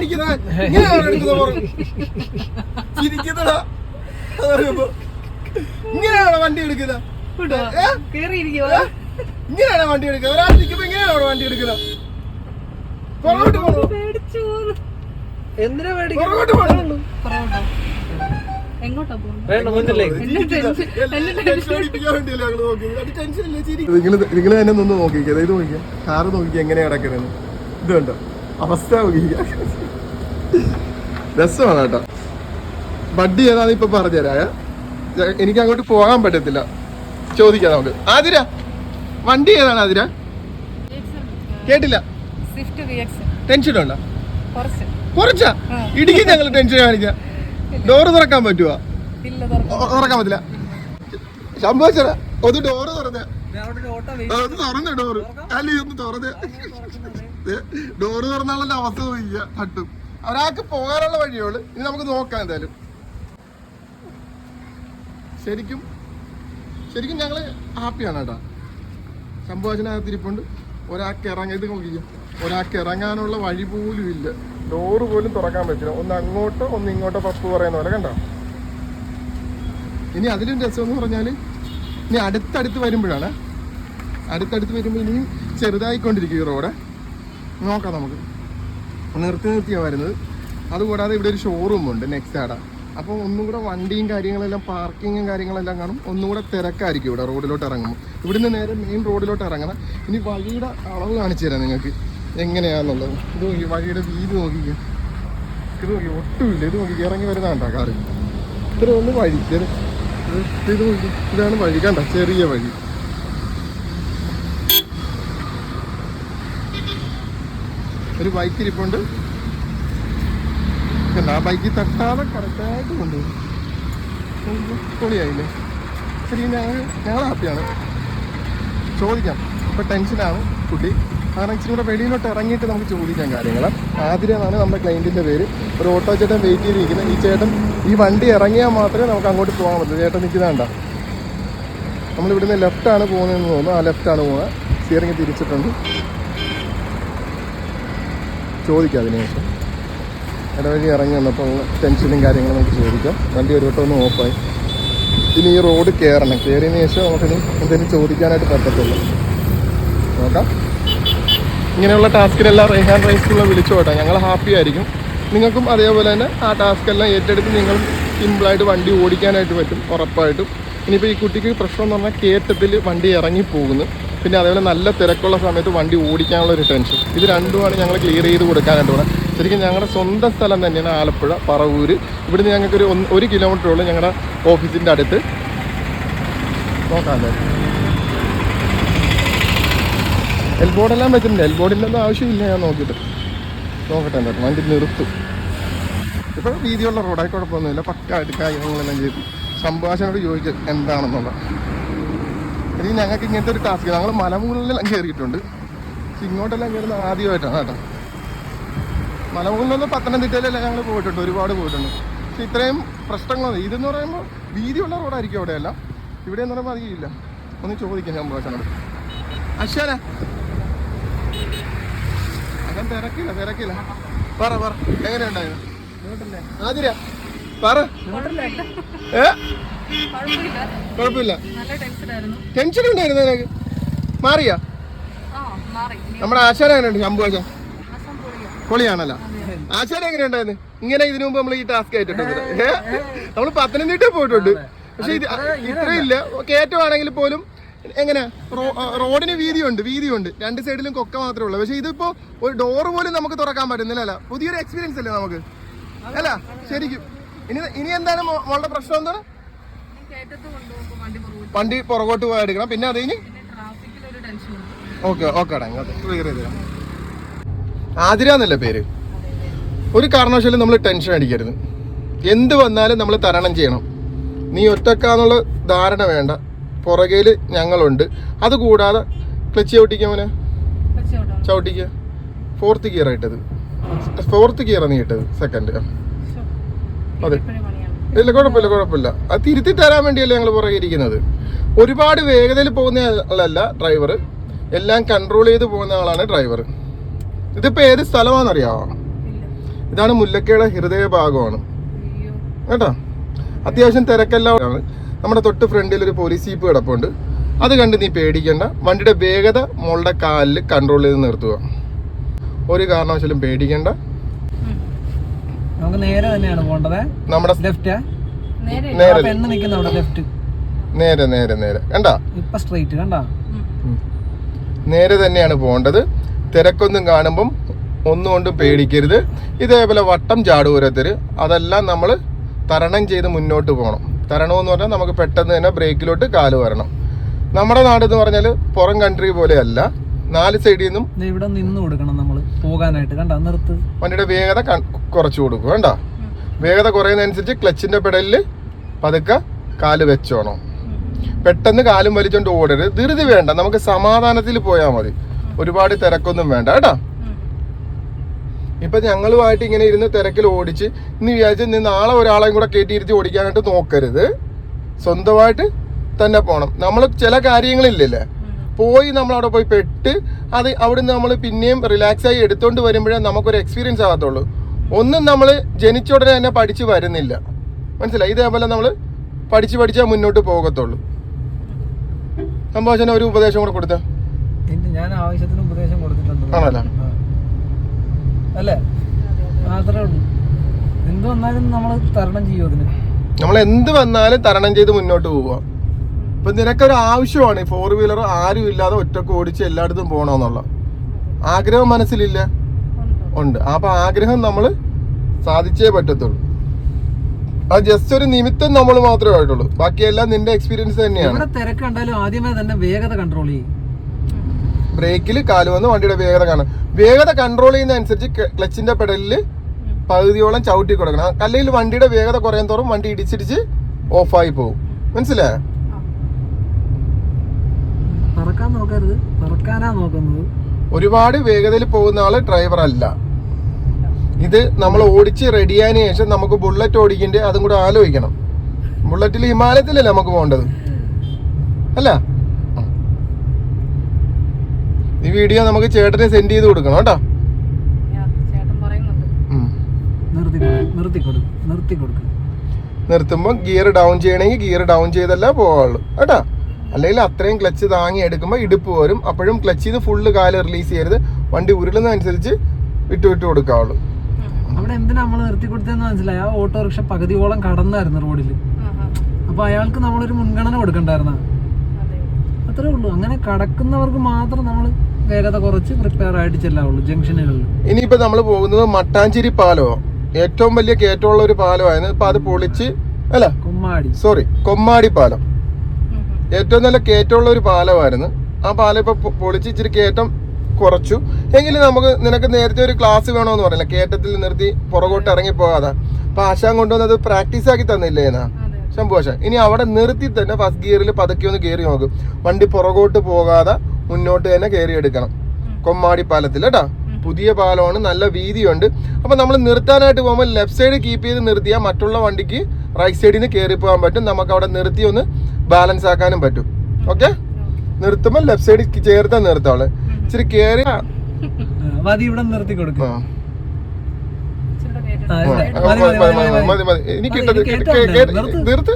കാണിക്കുന്നത് ഇങ്ങനെയാണ് എടുക്കുന്നത് വണ്ടി എടുക്കുന്നത്? ഇങ്ങനെയാണോ വണ്ടി എടുക്കുക ഒരാൾ നിൽക്കുമ്പോ ഇങ്ങനെയാണോ വണ്ടി എടുക്കുന്നത്? പുറകോട്ട് പോകണോ എന്തിനാ പുറകോട്ട് പോകണോ നിങ്ങൾ തന്നെ നിന്ന് നോക്കിക്കുക ഇത് നോക്കിക്കുക കാറ് നോക്കിക്കുക എങ്ങനെയാ കിടക്കുന്നത് ഇത് കണ്ടോ? അവസ്ഥ നോക്കിക്കുക രസമാണ് കേട്ടോ ബഡ്ഡി ഏതാന്ന് ഇപ്പൊ പറഞ്ഞുതരാ ഏ? എനിക്ക് അങ്ങോട്ട് പോകാൻ പറ്റത്തില്ല. ചോദിക്കാം നമുക്ക്. ആതിര വണ്ടി ഏതാണ് ആതിര? കേട്ടില്ല. ടെൻഷൻ ഉണ്ടോ? കുറച്ച്. ഇടിക്കും ഞങ്ങൾ ടെൻഷൻ കാണിക്കാം. ഡോറ് തുറക്കാൻ പറ്റുവാ? തുറക്കാൻ പറ്റില്ല. സംഭവിച്ചറ ഒന്ന് ഡോറ് തുറന്നേ. ഓട്ടോ ആ, ഒന്ന് തുറന്നേ ഡോറ്. അല്ല ഒന്ന് തുറന്നേ. ഡോറ് തുറന്നാലുള്ള അവസ്ഥ പോയി തട്ടും. ഒരാൾക്ക് പോകാനുള്ള വഴിയുള്ളു ഇനി നമുക്ക് നോക്കാം എന്തായാലും. ശരിക്കും ശരിക്കും ഞങ്ങൾ ഹാപ്പിയാണ് കേട്ടോ. ശംഭുവാചനകത്തിരിപ്പുണ്ട് ഒരാൾക്ക് ഇറങ്ങി ഇത് നോക്കിക്കും ഒരാൾക്ക് ഇറങ്ങാനുള്ള വഴി പോലും ഇല്ല. ഡോറ് പോലും തുറക്കാൻ പറ്റില്ല. ഒന്ന് അങ്ങോട്ടോ ഒന്ന് ഇങ്ങോട്ടോ പപ്പ് പറയുന്ന പോലെ കണ്ടോ? ഇനി അതിലും രസം എന്ന് പറഞ്ഞാൽ ഇനി അടുത്തടുത്ത് വരുമ്പോഴാണ്. അടുത്തടുത്ത് വരുമ്പോൾ ഇനിയും ചെറുതായിക്കൊണ്ടിരിക്കും ഈ റോഡ് നോക്കാം നമുക്ക്. നിർത്തി നിർത്തിയാണ് വരുന്നത് അതുകൂടാതെ ഇവിടെ ഒരു ഷോറൂം ഉണ്ട് ആട അപ്പോൾ ഒന്നും കൂടെ വണ്ടിയും കാര്യങ്ങളെല്ലാം പാർക്കിങ്ങും കാര്യങ്ങളെല്ലാം കാണും. ഒന്നും കൂടെ തിരക്കായിരിക്കും ഇവിടെ റോഡിലോട്ട് ഇറങ്ങുമ്പോൾ. ഇവിടുന്ന് നേരെ മെയിൻ റോഡിലോട്ട് ഇറങ്ങണം. ഇനി വഴിയുടെ അളവ് കാണിച്ചു തരാം നിങ്ങൾക്ക്. എങ്ങനെയാണെന്നുള്ളത് ഇത് നോക്കി വഴിയുടെ വീതി നോക്കിക്കുക ഇത് നോക്കി ഒട്ടുമില്ല. ഇത് നോക്കി ഇറങ്ങി വരുന്നതാണ്ടാ കാറ്? ഇത്ര ഒന്ന് വഴി. ഇത് നോക്കി ഇതാണ് വഴി. കണ്ട? ചെറിയ വഴി. ഒരു ബൈക്ക് ഇരിപ്പുണ്ട്. ആ ബൈക്കിൽ തട്ടാതെ കറക്റ്റായിട്ട് കൊണ്ടുപോകും പൊളിയായില്ലേ? ശരി ഞങ്ങൾ ഞങ്ങൾ ഹാപ്പിയാണ് ചോദിക്കാം. ഇപ്പം ടെൻഷനാണ് കുട്ടി. കാരണം ഇച്ചിരി കൂടെ വെളിയിലോട്ട് ഇറങ്ങിയിട്ട് നമുക്ക് ചോദിക്കാം കാര്യങ്ങൾ ആതിര എന്നാണ് നമ്മുടെ ക്ലയന്റിന്റെ പേര്. ഒരു ഓട്ടോ ചേട്ടൻ വെയിറ്റ് ചെയ്തിരിക്കുന്നത് ഈ ചേട്ടൻ ഈ വണ്ടി ഇറങ്ങിയാൽ മാത്രമേ നമുക്ക് അങ്ങോട്ട് പോകാൻ പറ്റൂ. ചേട്ടൻ നിൽക്കുന്നതാണ്ട നമ്മൾ ഇവിടുന്ന് ലെഫ്റ്റാണ് പോകുന്നതെന്ന് തോന്നുന്നു. ആ ലെഫ്റ്റാണ് പോകുന്നത് സ്റ്റിയറിംഗ് തിരിച്ചിട്ടുണ്ട്. ചോദിക്കാം അതിനുശേഷം. ഇടവഴി ഇറങ്ങി വന്നപ്പോൾ ടെൻഷനും കാര്യങ്ങളും നമുക്ക് ചോദിക്കാം. വണ്ടി ഒരു വട്ടം ഒന്ന് ഓഫായി ഇനി ഈ റോഡ് കയറണം കയറിയതിന് ശേഷം നമുക്കിനി എന്തെങ്കിലും ചോദിക്കാനായിട്ട് പറ്റത്തുള്ളൂ. നോക്കാം. ഇങ്ങനെയുള്ള ടാസ്കിലെല്ലാം റെഹാൻ വിളിച്ചു വിളിച്ചോട്ടെ ഞങ്ങൾ ഹാപ്പി ആയിരിക്കും. നിങ്ങൾക്കും അതേപോലെ തന്നെ ആ ടാസ്കെല്ലാം ഏറ്റെടുത്ത് നിങ്ങൾ സിമ്പിളായിട്ട് വണ്ടി ഓടിക്കാനായിട്ട് പറ്റും ഉറപ്പായിട്ടും. ഇനിയിപ്പോൾ ഈ കുട്ടിക്ക് പ്രശ്നം എന്ന് പറഞ്ഞാൽ കയറ്റത്തിൽ വണ്ടി ഇറങ്ങി പോകുന്നു. പിന്നെ അതേപോലെ നല്ല തിരക്കുള്ള സമയത്ത് വണ്ടി ഓടിക്കാനുള്ള ഒരു ടെൻഷൻ ഇത് രണ്ടുമാണ് ഞങ്ങൾ ക്ലിയർ ചെയ്ത് കൊടുക്കാനായിട്ട് പോകുന്നത് ശരിക്കും ഞങ്ങളുടെ സ്വന്തം സ്ഥലം തന്നെയാണ് ആലപ്പുഴ പറവൂര്. ഇവിടുന്ന് ഞങ്ങൾക്കൊരു ഒന്ന് ഒരു കിലോമീറ്ററുള്ളൂ ഞങ്ങളുടെ ഓഫീസിന്റെ അടുത്ത്. നോക്കാമല്ലേ എൽബോർഡെല്ലാം വെച്ചിട്ടുണ്ട്. എൽബോർഡിന്റെ ഒന്നും ആവശ്യമില്ല ഞാൻ നോക്കിയിട്ട്. നോക്കട്ടെ എന്താ വണ്ടി നിർത്തും. ഇപ്പോൾ വീതിയുള്ള റോഡായി കുഴപ്പമൊന്നുമില്ല. പക്കായിട്ട് കാര്യങ്ങളെല്ലാം ചെയ്തു. സംഭാഷണോട് ചോദിക്കുക എന്താണെന്നുള്ള ഇനി ഞങ്ങൾക്ക് ഇങ്ങനത്തെ ഒരു ടാസ്ക് ഞങ്ങൾ മലമുകളിലെല്ലാം കയറിയിട്ടുണ്ട്. പക്ഷെ ഇങ്ങോട്ടെല്ലാം കയറുന്നത് ആദ്യമായിട്ടാണ് കേട്ടോ. മലമുകളിലൊന്നും പത്തനംതിട്ടയിലെല്ലാം ഞങ്ങൾ പോയിട്ടുണ്ട്. ഒരുപാട് പോയിട്ടുണ്ട്. പക്ഷെ ഇത്രയും പ്രശ്നങ്ങളൊന്നും ഇതെന്ന് പറയുമ്പോൾ വീതിയുള്ള റോഡായിരിക്കും അവിടെയല്ല. ഇവിടെ എന്ന് പറയുമ്പോൾ അധികമില്ല ഒന്ന് ചോദിക്കാം സംഭാഷണോട് അശ്വന. അങ്ങനെ തിരക്കില്ല തിരക്കില്ല. പറ പറ. എങ്ങനെയുണ്ടായിരുന്നു? ആതിര. പറ. ഏ? കുഴപ്പമില്ല. ടെൻഷൻ ഉണ്ടായിരുന്നു നിനക്ക്? മാറിയാ? ആ മാറി. ഇനി നമ്മുടെ ആശാന എങ്ങനെയുണ്ട്? ശമ്പു ആശാൻ? പൊളിയാണല്ലോ. ആശാന എങ്ങനെയുണ്ടായിരുന്നു? ഇങ്ങനെ ഇതിനു മുമ്പ് നമ്മൾ ഈ ടാസ്ക് ആയിട്ടുണ്ട്. നമ്മൾ പത്തനംതിട്ട പോയിട്ടുണ്ട്. പക്ഷെ ഇത് ഇത്രയില്ല. കയറ്റമാണെങ്കിൽ പോലും എങ്ങനെ? റോഡിന് വീതിയുണ്ട് വീതിയുണ്ട്. രണ്ട് സൈഡിലും കൊക്ക മാത്രമേ ഉള്ളൂ. പക്ഷെ ഇതിപ്പോ ഒരു ഡോറ് പോലും നമുക്ക് തുറക്കാൻ പറ്റുന്നില്ല അല്ല പുതിയൊരു എക്സ്പീരിയൻസ് അല്ലേ നമുക്ക്? അല്ല ശരിക്കും. ഇനി ഇനി എന്താണ് മോളുടെ പ്രശ്നം എന്താണ്? വണ്ടി പുറകോട്ട് പോയി എടുക്കണം. പിന്നെ അത് കഴിഞ്ഞ്? ഓക്കെ ഓക്കെ എടാ ഇങ്ങോട്ട് ക്ലിയർ ചെയ്ത് തരാം. ആതിര എന്നല്ലേ പേര്? ഒരു കാരണവശാലും നമ്മൾ ടെൻഷൻ അടിക്കരുത്. എന്ത് വന്നാലും നമ്മൾ തരണം ചെയ്യണം. നീ ഒറ്റക്കാന്നുള്ള ധാരണ വേണ്ട. പുറകേൽ ഞങ്ങളുണ്ട്. അതുകൂടാതെ ക്ലച്ച് ചവിട്ടിക്കാമോനെ വെച്ചോട്ടോ ചവിട്ടിക്കുക ഫോർത്ത് ഗിയർ ഇട്ടത് ഫോർത്ത് ഗിയർ നീ ഇട്ടത് സെക്കൻഡ് അതെ. ഇല്ല കുഴപ്പമില്ല കുഴപ്പമില്ല. അത് തിരുത്തി തരാൻ വേണ്ടിയല്ലേ ഞങ്ങൾ പുറകെ ഇരിക്കുന്നത്. ഒരുപാട് വേഗതയിൽ പോകുന്ന ആളല്ല ഡ്രൈവർ എല്ലാം കൺട്രോൾ ചെയ്ത് പോകുന്ന ആളാണ് ഡ്രൈവർ ഇതിപ്പോൾ ഏത് സ്ഥലമാണെന്നറിയാമോ ഇതാണ് മുല്ലക്കയുടെ ഹൃദയ ഭാഗമാണ് കേട്ടോ? അത്യാവശ്യം തിരക്കെല്ലാം നമ്മുടെ തൊട്ട് ഫ്രണ്ടിൽ ഒരു പോലീസ് ജീപ്പ് കിടപ്പുണ്ട്. അത് കണ്ട് നീ പേടിക്കണ്ട. വണ്ടിയുടെ വേഗത മോളുടെ കാലിൽ കൺട്രോൾ ചെയ്ത് നിർത്തുക. ഒരു കാരണവശാലും പേടിക്കണ്ട. നമുക്ക് നേരെ തന്നെയാണ് പോകേണ്ടത്. നമ്മുടെ ലെഫ്റ്റ് നേരെ നേരെ പെണ്ണ് നിൽക്കുന്ന അവിടെ ലെഫ്റ്റ് നേരെ നേരെ നേരെ. കണ്ടാ? ഇപ്പൊ സ്ട്രൈറ്റ് കണ്ടാ? നേരെ തന്നെയാണ് പോകേണ്ടത്. തിരക്കൊന്നും കാണുമ്പം ഒന്നും കൊണ്ടും പേടിക്കരുത്. ഇതേപോലെ വട്ടം ചാടുപുരത്തര് അതെല്ലാം നമ്മൾ തരണം ചെയ്ത് മുന്നോട്ട് പോകണം. തരണമെന്ന് പറഞ്ഞാൽ നമുക്ക് പെട്ടെന്ന് തന്നെ ബ്രേക്കിലോട്ട് കാൽ വരണം. നമ്മുടെ നാട് എന്ന് പറഞ്ഞാൽ പുറം കൺട്രി പോലെയല്ല. നാല് സൈഡിൽ നിന്നും ഇവിടെ നിന്ന് കൊടുക്കണം നമ്മൾ പോകാനായിട്ട്. കണ്ട? നിർത്ത്. വണ്ടിയുടെ വേഗത കുറച്ചു കൊടുക്കും. വേണ്ട വേഗത കുറയുന്നതനുസരിച്ച് ക്ലച്ചിന്റെ പെടലിൽ പതുക്കെ കാൽ വെച്ചോണം. പെട്ടെന്ന് കാലും വലിച്ചോണ്ട് ഓടരുത്. ധൃതി വേണ്ട. നമുക്ക് സമാധാനത്തിൽ പോയാൽ മതി. ഒരുപാട് തിരക്കൊന്നും വേണ്ട. കേട്ടാ. ഇപ്പൊ ഞങ്ങളുമായിട്ട് ഇങ്ങനെ ഇരുന്ന് തിരക്കിൽ ഓടിച്ച് ഇന്ന് വിചാരിച്ച് നീ നാളെ ഒരാളെയും കൂടെ കയറ്റിയിരുത്തി ഓടിക്കാനായിട്ട് നോക്കരുത്. സ്വന്തമായിട്ട് തന്നെ പോണം. നമ്മൾ ചില കാര്യങ്ങളില്ലല്ലേ? പോയി നമ്മൾ അവിടെ പോയി പെട്ട് അത് അവിടുന്ന് നമ്മൾ പിന്നെയും റിലാക്സ് ആയി എടുത്തോണ്ട് വരുമ്പോഴേ നമുക്കൊരു എക്സ്പീരിയൻസ് ആകത്തുള്ളൂ. ഒന്നും നമ്മൾ ജനിച്ച ഉടനെ തന്നെ പഠിച്ച് വരുന്നില്ല. മനസ്സിലായി? ഇതേപോലെ നമ്മൾ പഠിച്ച് പഠിച്ചാൽ മുന്നോട്ട് പോകത്തുള്ളൂ. സംഭാഷണ ഒരു ഉപദേശം കൂടെ കൊടുത്ത? ഞാൻ ആവശ്യത്തിന് ഉപദേശം കൊടുത്തിട്ടുണ്ട്. ആണല്ലോ? അല്ലേ? മാത്രമേ ഉള്ളൂ. എന്ത് വന്നാലും നമ്മൾ തരണം അതിന്. നമ്മൾ എന്ത് വന്നാലും തരണം ചെയ്ത് മുന്നോട്ട് പോവുക. ഇപ്പൊ നിനക്കൊരു ആവശ്യമാണ് ഫോർ വീലർ ആരും ഇല്ലാതെ ഒറ്റയ്ക്ക് ഓടിച്ച് എല്ലായിടത്തും പോകണമെന്നുള്ള ആഗ്രഹം മനസ്സിലില്ല? ഉണ്ട്. അപ്പൊ ആഗ്രഹം നമ്മൾ സാധിച്ചേ പറ്റത്തുള്ളൂ. അത് ജസ്റ്റ് ഒരു നിമിത്തം നമ്മൾ മാത്രമേ ആയിട്ടുള്ളൂ. ബാക്കിയെല്ലാം നിന്റെ എക്സ്പീരിയൻസ് തന്നെയാണ്. എവിടെ തിരക്ക് കണ്ടാലും ആദ്യമേ തന്നെ വേഗത കൺട്രോൾ ചെയ്യും. ബ്രേക്കിൽ കാൽ വന്ന് വണ്ടിയുടെ വേഗത കാണാം. വേഗത കൺട്രോൾ ചെയ്യുന്ന അനുസരിച്ച് ക്ലച്ചിന്റെ പെടലിൽ പകുതിയോളം ചവിട്ടി കൊടുക്കണം. അല്ലെങ്കിൽ വണ്ടിയുടെ വേഗത കുറയാൻ തോറും വണ്ടി ഇടിച്ചിടിച്ച് ഓഫായി പോകും. മനസ്സിലായോ. പറക്കാൻ നോക്കരുത്. പറക്കാനാ നോക്കുന്നത്. ഒരുപാട് വേഗതയിൽ പോകുന്ന ആൾ ഡ്രൈവർ അല്ല. ഇത് നമ്മൾ ഓടിച്ച് റെഡിയായതിനു ശേഷം നമുക്ക് ബുള്ളറ്റ് ഓടിക്കണ്ടേ അതും കൂടെ ആലോചിക്കണം. ബുള്ളറ്റിൽ ഹിമാലയത്തിലല്ലേ നമുക്ക് പോകേണ്ടത്? അല്ല? ഈ വീഡിയോ നമുക്ക് ചേട്ടന് സെൻഡ് ചെയ്ത് കൊടുക്കണം കേട്ടോ. നിർത്തുമ്പോ നിർത്തുമ്പോൾ ഗിയർ ഡൗൺ ചെയ്യണമെങ്കിൽ ഗിയർ ഡൗൺ ചെയ്തല്ല പോവുള്ളൂ കേട്ടാ? അല്ലെങ്കിൽ അത്രയും ക്ലച്ച് താങ്ങി എടുക്കുമ്പോൾ ഇടുപ്പ് വരും. അപ്പോഴും ക്ലച്ച് ചെയ്ത് ഫുള്ള് കാൽ റിലീസ് ചെയ്യരുത്. വണ്ടി ഉരുളുന്നതനുസരിച്ച് വിട്ടു വിട്ടു കൊടുക്കാവുള്ളൂ. അവിടെ എന്തിനാ നമ്മൾ നിർത്തി കൊടുത്തതെന്ന് മനസ്സിലായി? ആ ഓട്ടോറിക്ഷ പകുതിയോളം കടന്നായിരുന്നു റോഡിൽ. അപ്പൊ അയാൾക്ക് നമ്മളൊരു മുൻഗണന കൊടുക്കണ്ടായിരുന്ന? അത്രേ ഉള്ളൂ. അങ്ങനെ കടക്കുന്നവർക്ക് മാത്രം നമ്മൾ വേഗത കുറച്ച് പ്രിപ്പയർ ആയിട്ട് ചെല്ലാവുള്ളൂ ജംഗ്ഷനുകളിൽ ഇനിയിപ്പോ നമ്മൾ പോകുന്നത് മട്ടാഞ്ചേരി പാലോ? ഏറ്റവും വലിയ കയറ്റമുള്ള ഒരു പാലമായിരുന്നു. ഇപ്പൊ അത് പൊളിച്ച് അല്ല കൊമ്മാടി. സോറി കൊമ്മാടി പാലം. ഏറ്റവും നല്ല കയറ്റമുള്ള ഒരു പാലമായിരുന്നു. ആ പാലം ഇപ്പൊ പൊളിച്ച് ഇച്ചിരി കയറ്റം കുറച്ചു. എങ്കിലും നമുക്ക് നിനക്ക് നേരത്തെ ഒരു ക്ലാസ് വേണമെന്ന് പറഞ്ഞില്ല? കയറ്റത്തിൽ നിർത്തി പുറകോട്ട് ഇറങ്ങി പോകാതാ. അപ്പൊ ആശാൻ കൊണ്ടുവന്നത് പ്രാക്ടീസ് ആക്കി തന്നില്ലേ എന്നാ ശംഭുവാശ ഇനി അവിടെ നിർത്തി തന്നെ ഫസ്റ്റ് ഗിയറിൽ പതുക്കെ ഒന്ന് കയറി നോക്ക്. വണ്ടി പുറകോട്ട് പോകാതെ മുന്നോട്ട് തന്നെ കയറി എടുക്കണം. കൊമ്മാടി പാലത്തിൽ കേട്ടാ? പുതിയ പാലമാണ് നല്ല വീതിയുണ്ട്. അപ്പൊ നമ്മൾ നിർത്താനായിട്ട് പോകുമ്പോൾ ലെഫ്റ്റ് സൈഡ് കീപ്പ് ചെയ്ത് നിർത്തിയാൽ മറ്റുള്ള വണ്ടിക്ക് റൈറ്റ് സൈഡിൽ നിന്ന് കയറി പോകാൻ പറ്റും. നമുക്ക് അവിടെ നിർത്തി ഒന്ന് ബാലൻസ് ആക്കാനും പറ്റും. ഓക്കെ നിർത്തുമ്പോൾ ലെഫ്റ്റ് സൈഡിൽ ചേർത്താ നിർത്തോൾ ഇച്ചിരി കയറി മതി ഇവിടെ നിർത്തി കൊടുക്കും. മതി, മതി. എനിക്ക് നിർത്ത്. നിർത്ത്.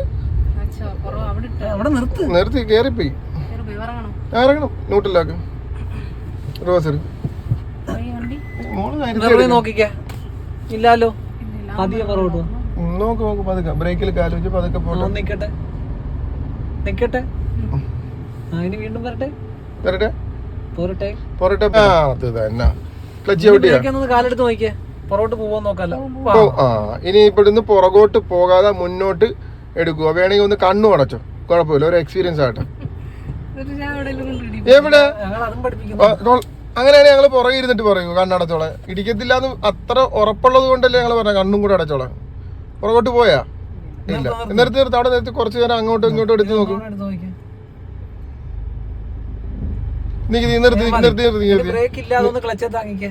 അച്ഛാ അവിടെ ഇട്ട്. അവിടെ നിർത്ത്. നിർത്തി കയറിപ്പോയി കയറി പോയി ഇറങ്ങണം ന്യൂട്ടിലാക്ക് റോസർ ഈ വണ്ടി. മോൾ നേരത്തെ നോക്കിക്കേ. ഇല്ലാലോ? പതിയെ പുറകോട്ട് നോക്ക് നോക്ക് പതുക്കെ. ബ്രേക്കിൽ കാലുവെച്ച് പതുക്കെ പോട്ടെ. നിക്കട്ടെ. നിക്കട്ടെ. ആ ഇനി വീണ്ടും വരട്ടെ? വരട്ടെ? പോരട്ടെ. പോരട്ടെ. ആ അത് തന്നെ. ക്ലച്ച് ഒന്ന് കാലെടുത്ത് നോക്കിയേ. പുറകോട്ട് പോവാൻ നോക്കാലോ. ആ ഇനി ഇവിടുന്ന് പുറകോട്ട് പോകാതെ മുന്നോട്ട് എടുക്കുക വേണമെങ്കിൽ ഒന്ന് കണ്ണു അടച്ചോ. കുഴപ്പമില്ല ഒരു എക്സ്പീരിയൻസ് ആട്ടെ എവിടെ? അങ്ങനെയാണെങ്കിൽ ഞങ്ങൾ പുറകെ ഇരുന്നിട്ട് പറയൂ കണ്ണടച്ചോളെ ഇടിക്കത്തില്ല എന്ന് അത്ര ഉറപ്പുള്ളത് കൊണ്ടല്ലേ ഞങ്ങൾ പറഞ്ഞ കണ്ണും കൂടെ അടച്ചോളെ പുറകോട്ട് പോയാ? ഇല്ല. നിർത്തി നിർത്തി. അവിടെ നിർത്തി. കുറച്ച് നേരം അങ്ങോട്ടും ഇങ്ങോട്ടും എടുത്ത് നോക്കും. എടുത്ത് നോക്കിയേ നീ നിർത്തി നിർത്തി നിർത്തി നിർത്തി. ബ്രേക്ക് ഇല്ലാതെ ഒന്ന് ക്ലച്ച് താങ്ങിക്കേ.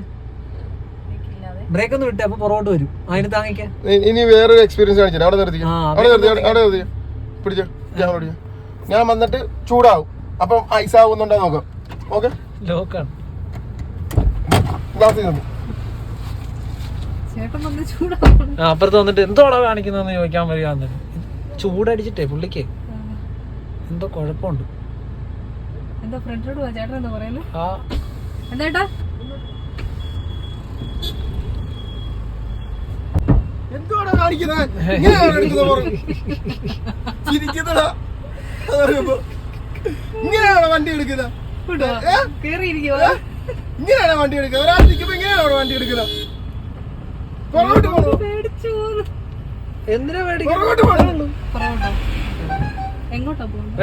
ബ്രേക്ക് ഒന്ന് വിട്ടേ അപ്പൊ പുറകോട്ട് വരും. അതിന് ഇനി വേറൊരു എക്സ്പീരിയൻസ് അവിടെ നിർത്തി ആ, അവിടെ നിർത്തി അവിടെ- അവിടെ നിർത്തി പിടിച്ചോ. ഞാൻ പിടിച്ചോ ഞാൻ വന്നിട്ട് ചൂടാവും. അപ്പം ഐസ് ആവുന്നുണ്ടോ നോക്കാം. ഓക്കെ ലോക്കാണ് ഗ്ലാസ് ചെയ്തു ചേട്ടൻ വന്ന് ചൂടാവും ആ, അപ്പുറത്ത് വന്നിട്ട് എന്തോടാ കാണിക്കുന്നതെന്ന് ചോദിക്കാൻ വരിക എന്നിട്ട് ചൂടടിച്ചിട്ടേ പുള്ളിക്ക്. എന്തോ കുഴപ്പമുണ്ട്. എന്താ ചേട്ടൻ എന്താ പറയുന്നത് ആ. എന്താ ചേട്ടാ എന്തുവാടാ കാണിക്കുന്നത് ഇങ്ങനെയാണോ വണ്ടി എടുക്കുന്നത് ഇങ്ങനെയാണോ വണ്ടി എടുക്കുന്നത് ഒരാൾ നിൽക്കുമ്പോ ഇങ്ങനെയാണോ വണ്ടി എടുക്കുന്നത് പുറകോട്ട് പോകണോ പേടിച്ചു പോന്നു എന്തിനാ എങ്ങോട്ടാ പോകുന്നത്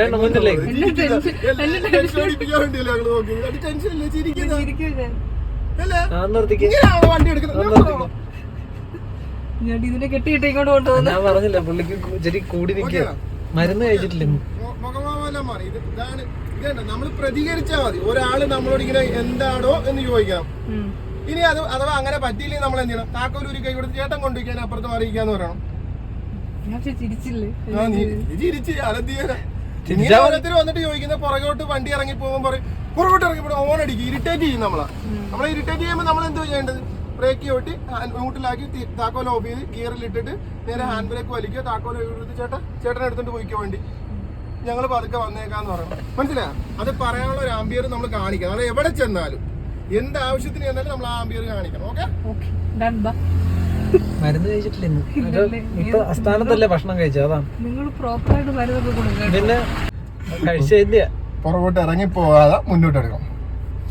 ഞാൻ. ഇതിനെ കെട്ടിയിട്ട് ഇങ്ങോട്ട് കൊണ്ടുപോകുന്നു ഞാൻ പറഞ്ഞില്ല പുള്ളിക്ക് കു- കൂടി നിൽക്കുക മരുന്ന് കഴിച്ചിട്ടില്ല? ഇന്ന്. മാറി. ഇത് ഇതാണ് നമ്മൾ പ്രതികരിച്ചാൽ മതി. ഒരാൾ നമ്മളോട് ഇങ്ങനെ എന്താണോ എന്ന് ചോദിക്കണം ഉം. ഇനി അത് അഥവാ അങ്ങനെ പറ്റിയില്ലെങ്കിൽ നമ്മൾ എന്ത് ചെയ്യണം? താക്കോൽ ഒരു കൈ കൊടുത്ത് ചേട്ടൻ കൊണ്ടുപോയി അപ്പുറത്ത് അറിയിക്കാന്ന് പറയണം. ചിരിച്ച്. ഓരോരുത്തർ വന്നിട്ട് ചോദിക്കുന്ന പുറകോട്ട് വണ്ടി ഇറങ്ങി പോകുമ്പോൾ പറയും പുറകോട്ട് ഇറങ്ങിപ്പോ പോകുമ്പോൾ ഓൺ അടിക്കും ഇറിറ്റേറ്റ് ചെയ്യും നമ്മളെ. നമ്മളെ ഇറിറ്റേറ്റ് ചെയ്യുമ്പോൾ നമ്മൾ എന്തോ ചെയ്യേണ്ടത്? ബ്രേക്ക് ചവിട്ടി മ്യൂട്ടിലാക്കി താക്കോൽ ഓഫ് ചെയ്ത് ഗിയറിൽ ഇട്ടിട്ട് നേരെ ഹാൻഡ് ബ്രേക്ക് വലിക്കുക താക്കോൽ എടുത്ത് ചേട്ടാ ചേട്ടൻ എടുത്തോണ്ട് പോയിക്കോ വണ്ടി. ഞങ്ങൾ പതുക്കെ വന്നേക്കാന്ന് പറയണം. മനസ്സിലായോ? അത് പറയാനുള്ള ഒരു ആംബിയർ നമ്മൾ കാണിക്കണം. അത് എവിടെ ചെന്നാലും. എന്ത് ആവശ്യത്തിന് ചെന്നാലും നമ്മൾ ആ ആംബിയർ കാണിക്കണം ഓക്കെ ഓക്കെ ഡൺ ബാ മരുന്ന് കഴിച്ചിട്ടില്ല ഇന്ന്? ഇപ്പൊ അസ്ഥാനത്തല്ലേ ഭക്ഷണം കഴിച്ചത്? അതാണ്. നിങ്ങൾ പ്രോപ്പറായിട്ട് മരുന്നൊക്കെ കൊടുക്കുക പിന്നെ കഴിച്ചില്ല പുറകോട്ട് ഇറങ്ങി പോകാതെ മുന്നോട്ട് എടുക്കണം.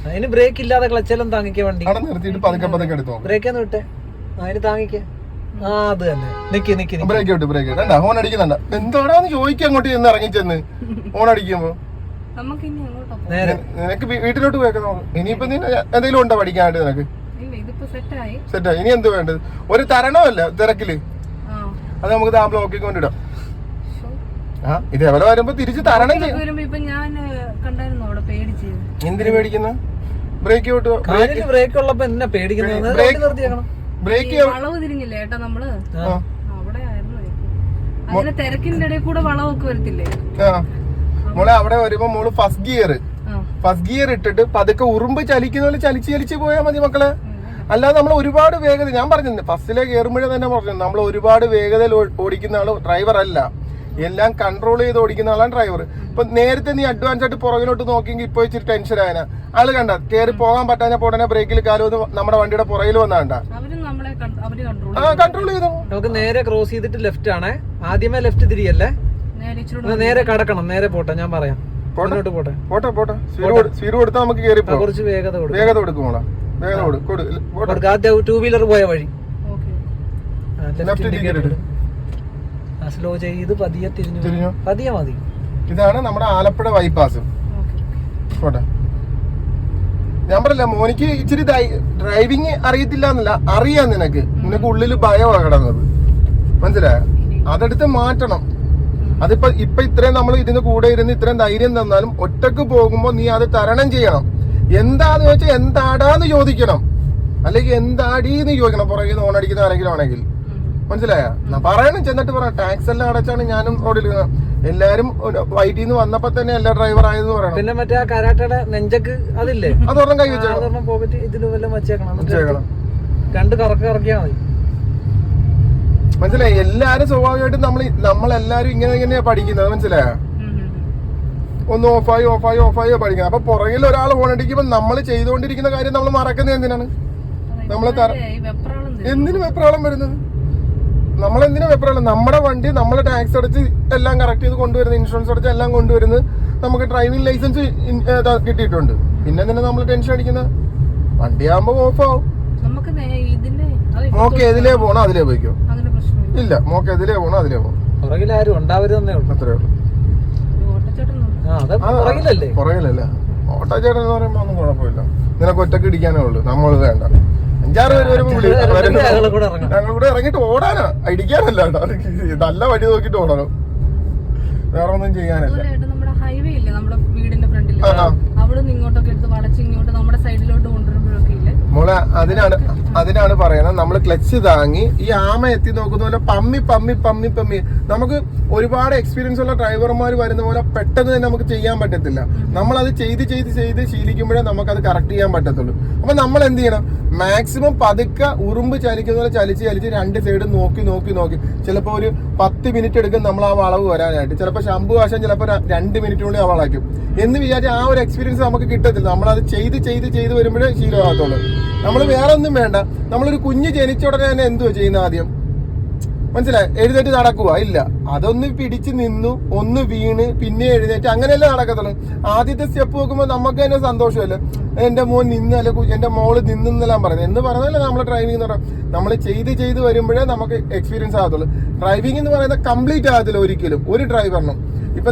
അതിന് ബ്രേക്ക് ഇല്ലാതെ ക്ലച്ചെല്ലാം താങ്ങിക്ക വണ്ടി. അവിടെ നിർത്തിയിട്ട് പതുക്കെ പതുക്കെ എടുത്തോ? ബ്രേക്ക് ഒന്ന് വിട്ടെ. അതിന് താങ്ങിക്ക. ആ അത് തന്നെ. നിക്ക് നിക്ക് നിക്ക്. ബ്രേക്ക് വിട്ട് ബ്രേക്ക് വിട്ട് ഹോൺ അടിക്കുന്നുണ്ട്. എന്താടാന്ന് ചോദിക്കാൻ അങ്ങോട്ട് ചെന്ന് ഇറങ്ങി ചെന്ന് ഹോൺ അടിക്കുമ്പോ? നമുക്ക് ഇനി അങ്ങോട്ടാ പോകാം നേരെ. നിനക്ക് വീ- വീട്ടിലോട്ട് പോയേക്കാം നമുക്ക്. ഇനിയിപ്പോ നീ എന്തെങ്കിലും ഉണ്ടോ പഠിക്കാനായിട്ട് നിനക്ക്? ഇല്ല ഇതിപ്പോ സെറ്റായി. സെറ്റാ ഇനി എന്ത് വേണ്ടത്? ഒരു തരണമല്ല തിരക്കിൽ. ആ. അത് നമുക്ക് താ ബ്ലോക്കിൽ കൊണ്ടിടാം ശോ. ആ ഇതേപോലെ വരുമ്പോ തിരിച്ച് തരണം ചെയ്യും. ഇതൊക്കെ വരുമ്പോ ഇപ്പൊ ഞാൻ കണ്ടായിരുന്നു അവിടെ പേടിച്ച്? എന്തിനു പേടിക്കുന്ന? ബ്രേക്ക് വിട്ടു കാലിന് ബ്രേക്ക് ഉള്ളപ്പോ എന്നാ പേടിക്കുന്നത്? ബ്രേക്ക്- നിർത്തിയേക്കണം. ബ്രേക്ക് ഈ വളവ് തിരിഞ്ഞില്ലേ ഏട്ടാ നമ്മൾ? ആ. അവിടെ ആയിരുന്നു. അതിന് തിരക്കിന്റെ ഇടയിൽ കൂടെ വളവൊക്കെ വരത്തില്ലേ? ആ. മോളെ അവിടെ വരുമ്പോ മോൾ ഫസ്റ്റ് ഗിയർ ഫസ്റ്റ് ഗിയർ ഇട്ടിട്ട് പതുക്കെ ഉറുമ്പ് ചലിക്കുന്ന പോലെ ചലിച്ച് ചലിച്ച് പോയാൽ മതി മക്കളെ. അല്ലാതെ നമ്മൾ ഒരുപാട് വേഗത ഞാൻ പറഞ്ഞു ഫസ്റ്റിലെ കയറുമ്പോഴേ തന്നെ പറഞ്ഞു നമ്മൾ ഒരുപാട് വേഗതയിൽ ഓടിക്കുന്ന ആൾ ഡ്രൈവർ അല്ല. എല്ലാം കൺട്രോൾ ചെയ്ത് ഓടിക്കുന്ന ആളാണ് ഡ്രൈവർ ഇപ്പൊ നേരത്തെ നീ അഡ്വാൻസ് ആയിട്ട് പുറകിലോട്ട് നോക്കിയെങ്കിൽ ഇപ്പൊ ഇച്ചിരി ടെൻഷൻ ആയന. ആൾ കണ്ട കയറി പോകാൻ പറ്റാഞ്ഞ പോടനെ ബ്രേക്കിൽ കാലം നമ്മുടെ വണ്ടിയുടെ പുറകിൽ വന്നാണ്ട അവർ നമ്മളെ കൺ- കൺട്രോൾ ആ കൺട്രോൾ ചെയ്തോ. നമുക്ക് നേരെ ക്രോസ് ചെയ്തിട്ട് ലെഫ്റ്റ് ആണേ. ആദ്യമേ ലെഫ്റ്റ് തിരിയല്ലേ? നേരെ കടക്കണം നേരെ പോട്ടെ ഞാൻ പറയാം. മുന്നോട്ട് പോട്ടെ. പോട്ടെ പോട്ടെ. സ്വീര് കൊടുത്താൽ നമുക്ക് കയറി ആ, പോകാം കുറച്ച് വേഗത കൊടുക്കും. വേഗത കൊടുക്കും മോളെ. വേഗത കൊടുക്കും. കൊടു. പോട്ടെ. കൊടുക്ക. ആദ്യം ടൂ വീലർ പോയ വഴി. സ്ലോ ചെയ്ത് പതിയെ തിരിഞ്ഞു തിരിഞ്ഞോ? പതിയെ മതി. ഇതാണ് നമ്മുടെ ആലപ്പുഴ ബൈപ്പാസ് ഓക്കെ പോട്ടെ. ഞാൻ പറയില്ല മോനിക്ക് ഇച്ചിരി ഡ്രൈവിങ് അറിയത്തില്ല എന്നല്ല അറിയാം നിനക്ക്. നിനക്ക് ഉള്ളിൽ ഭയമാണ് കിടന്നത്. മനസ്സിലായ? അതെടുത്ത് മാറ്റണം. അതിപ്പോ ഇപ്പൊ ഇത്രയും നമ്മൾ ഇതിന് കൂടെ ഇരുന്ന് ഇത്രയും ധൈര്യം തന്നാലും ഒറ്റയ്ക്ക് പോകുമ്പോ നീ അത് തരണം ചെയ്യണം. എന്താന്ന് ചോദിച്ചാൽ എന്താടാന്ന് ചോദിക്കണം. അല്ലെങ്കിൽ എന്താടീന്ന് ചോദിക്കണം. പുറകിൽ നിന്ന് ഓണടിക്കുന്ന ആരെങ്കിലും ആണെങ്കിൽ. മനസ്സിലായോ? പറയണം. ചെന്നിട്ട് പറയാം ടാക്സ് എല്ലാം അടച്ചാണ് ഞാനും റോഡിൽ എല്ലാരും വൈറ്റിൽ നിന്ന് വന്നപ്പോ തന്നെ എല്ലാ ഡ്രൈവർ ആയെന്ന് പറയണം. പിന്നെ മറ്റേ കരാട്ടയുടെ നെഞ്ചക്ക് അതില്ലേ? അതൊരെണ്ണം കൈ വെച്ചേക്കണം. ഇതിലും വല്ലതും വെച്ചേക്കണം. രണ്ട് കറക്കി ഇറക്കിയാ മതി. മനസ്സിലായി? എല്ലാരും സ്വാഭാവികമായിട്ടും നമ്മൾ നമ്മളെല്ലാരും ഇങ്ങനെ ഇങ്ങനെയാ പഠിക്കുന്നത് മനസ്സിലായോ? ഒന്ന് ഓഫായി ഓഫായി ഓഫായി പഠിക്കുന്നത് അപ്പൊ പുറകിൽ ഒരാൾ ഫോണടിക്കുമ്പോൾ നമ്മൾ ചെയ്തുകൊണ്ടിരിക്കുന്ന കാര്യം നമ്മൾ മറക്കുന്നത് എന്തിനാണ്? നമ്മളെ തറ. എന്തിനു വെപ്രാളം വരുന്നത്? നമ്മൾ നമ്മളെന്തിനാ വെപ്രാളം? നമ്മുടെ വണ്ടി നമ്മൾ ടാക്സ് അടച്ച് എല്ലാം കറക്റ്റ് ചെയ്ത് കൊണ്ടുവരുന്നത് ഇൻഷുറൻസ് അടച്ച് എല്ലാം കൊണ്ടുവരുന്നത് നമുക്ക് ഡ്രൈവിംഗ് ലൈസൻസ് കിട്ടിയിട്ടുണ്ട്. പിന്നെ എന്തിനാ നമ്മൾ ടെൻഷൻ അടിക്കുന്നത് വണ്ടിയാകുമ്പോ ഓഫാവും നമുക്ക് എതിലേ പോണോ അതിലേ പോയിക്കോ. ഇല്ല മോക്ക് അതിലേ പോണോ അതിലേ പോകും പുറകിൽ ആരും ഉണ്ടാവരുതെന്നേ ഉള്ളൂ. അത്രേ ഉള്ളൂ. ആ അത് പുറകിലല്ലേ? പുറകിലല്ല. ഓട്ടോച്ചേട്ടൻ എന്ന് പറയുമ്പോ ഒന്നും കുഴപ്പമില്ല. നിനക്ക് ഒറ്റയ്ക്ക് ഇടിക്കാനേ ഉള്ളൂ. നമ്മൾ വേണ്ട. അഞ്ചാറ് പേര് വരുമ്പോൾ ഞങ്ങൾ കൂടെ ഇറങ്ങിട്ട് ഓടാനാ. ഇടിക്കാനല്ല നല്ല വഴി നോക്കിട്ട് ഓടണം. വേറെ ഒന്നും ചെയ്യാനല്ല ഹൈവേ ഇല്ലേ? നമ്മുടെ വീടിന്റെ ഫ്രണ്ടിൽ ആ, ആ. അവിടെ നിന്ന് ഇങ്ങോട്ടൊക്കെ എടുത്ത് വളച്ച് ഇങ്ങോട്ട് നമ്മുടെ സൈഡിലോട്ട് കൊണ്ടുവരുമ്പോഴൊക്കെ ഇല്ലേ? മോളെ അതിനാണ് അതിനാണ് പറയുന്നത്. നമ്മൾ ക്ലച്ച് താങ്ങി ഈ ആമ എത്തി നോക്കുന്ന പോലെ പമ്മി പമ്മി പമ്മി പമ്മി. നമുക്ക് ഒരുപാട് എക്സ്പീരിയൻസ് ഉള്ള ഡ്രൈവർമാർ വരുന്ന പോലെ പെട്ടെന്ന് തന്നെ നമുക്ക് ചെയ്യാൻ പറ്റത്തില്ല. നമ്മൾ അത് ചെയ്ത് ചെയ്ത് ചെയ്ത് ശീലിക്കുമ്പോഴേ നമുക്ക് അത് കറക്റ്റ് ചെയ്യാൻ പറ്റത്തുള്ളൂ. അപ്പൊ നമ്മൾ എന്ത് ചെയ്യണം? മാക്സിമം പതുക്കെ ഉറുമ്പ് ചലിക്കുന്ന പോലെ ചലിച്ച് ചലിച്ച് രണ്ട് സൈഡ് നോക്കി നോക്കി നോക്കി. ചിലപ്പോൾ ഒരു പത്ത് മിനിറ്റ് എടുക്കും നമ്മൾ ആ വളവ് വരാനായിട്ട്. ചിലപ്പോൾ ശംഭു വാശം ചിലപ്പോൾ രണ്ട് മിനിറ്റ് കൊണ്ട് ആ വളയ്ക്കും. എന്ന് വിചാരിച്ച ആ ഒരു എക്സ്പീരിയൻസ് നമുക്ക് കിട്ടത്തില്ല. നമ്മളത് ചെയ്ത് ചെയ്ത് ചെയ്ത് വരുമ്പോഴേ ശീലമാകത്തുള്ളൂ. നമ്മൾ വേറെ ഒന്നും വേണ്ട. നമ്മളൊരു കുഞ്ഞ് ജനിച്ച ഉടനെ തന്നെ എന്തുവാ ചെയ്യുന്ന ആദ്യം? മനസ്സിലായി? എഴുന്നേറ്റ് നടക്കുക ഇല്ല. അതൊന്ന് പിടിച്ച് നിന്നു ഒന്ന് വീണ് പിന്നെ എഴുന്നേറ്റ് അങ്ങനെയല്ലേ നടക്കത്തുള്ളൂ. ആദ്യത്തെ സ്റ്റെപ്പ് നോക്കുമ്പോൾ നമുക്ക് തന്നെ സന്തോഷമല്ലേ? എന്റെ മോൻ നിന്ന് അല്ലെ കു- എന്റെ മോൾ നിന്നെല്ലാം പറയുന്നത്. എന്ന് പറഞ്ഞാലേ നമ്മൾ ഡ്രൈവിംഗ് എന്ന് പറയാം നമ്മൾ ചെയ്ത് ചെയ്ത് വരുമ്പോഴേ നമുക്ക് എക്സ്പീരിയൻസ് ആകത്തുള്ളൂ. ഡ്രൈവിംഗ് എന്ന് പറയുന്നത് കംപ്ലീറ്റ് ആകത്തില്ല ഒരിക്കലും. ഒരു ഡ്രൈവറിനും ഇപ്പൊ